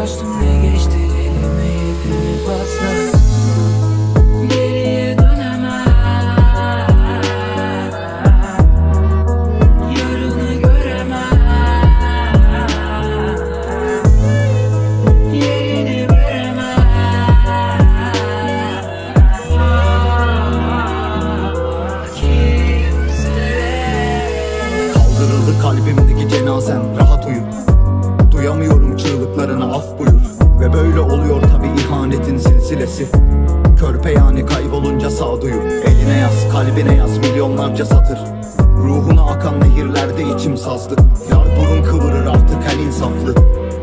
Kaçtım ne geçti elime yedimi basla Geriye dönemem. Yarını göremem. Yerini veremem. Kimse kalbimdeki cenazem. Rahat Körpe yani kaybolunca sağduyu. Eline yaz kalbine yaz milyonlarca satır. Ruhuna akan nehirlerde içim sazlı Yar burun kıvırır artık her insaflı.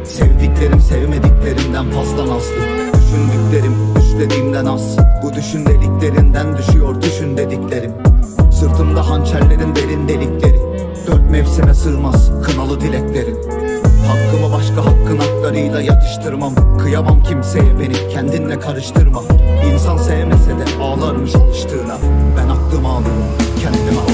Sevdiklerim sevmediklerimden fazla nazlı. Düşündüklerim düşlediğimden az. Bu düşündeliklerinden düşüyor düşün dediklerim. Sırtımda hançerlerin derin delikleri. Dört mevsime sığmaz kınalı dileklerim. Hakkımı başka hakkın haklarıyla yatıştırmam Kıyamam kimseye beni kendinle karıştırma. İnsan sevmese de ağlarmış alıştığına Ben aklımı alıyorum kendime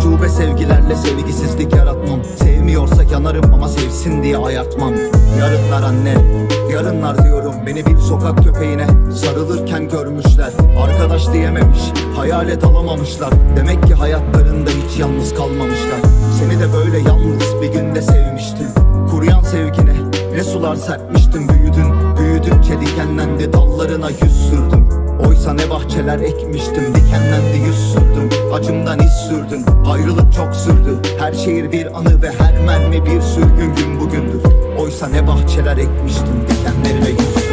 Ucube sevgilerle sevgisizlik yaratmam. Sevmiyorsa yanarım ama sevsin diye ayartmam. Yarınlar anne Yarınlar diyorum. Beni bir sokak köpeğine Sarılırken görmüşler. Arkadaş diyememiş Hayalet alamamışlar. Demek ki hayatlarında hiç yalnız kalmamışlar. Seni de böyle yalnız bir günde sevmiştim. Kuruyan sevgine ne sular serpmiştim. Büyüdün Büyüdükçe dikenlendi dallarına yüz ne bahçeler ekmiştim dikenlendi yüz sürdüm. Acımdan iz sürdün ayrılık çok sürdü. Her şehir bir anı ve her mermi bir sürgün gün bugündür. Oysa ne bahçeler ekmiştim dikenlerine yüz sürdüm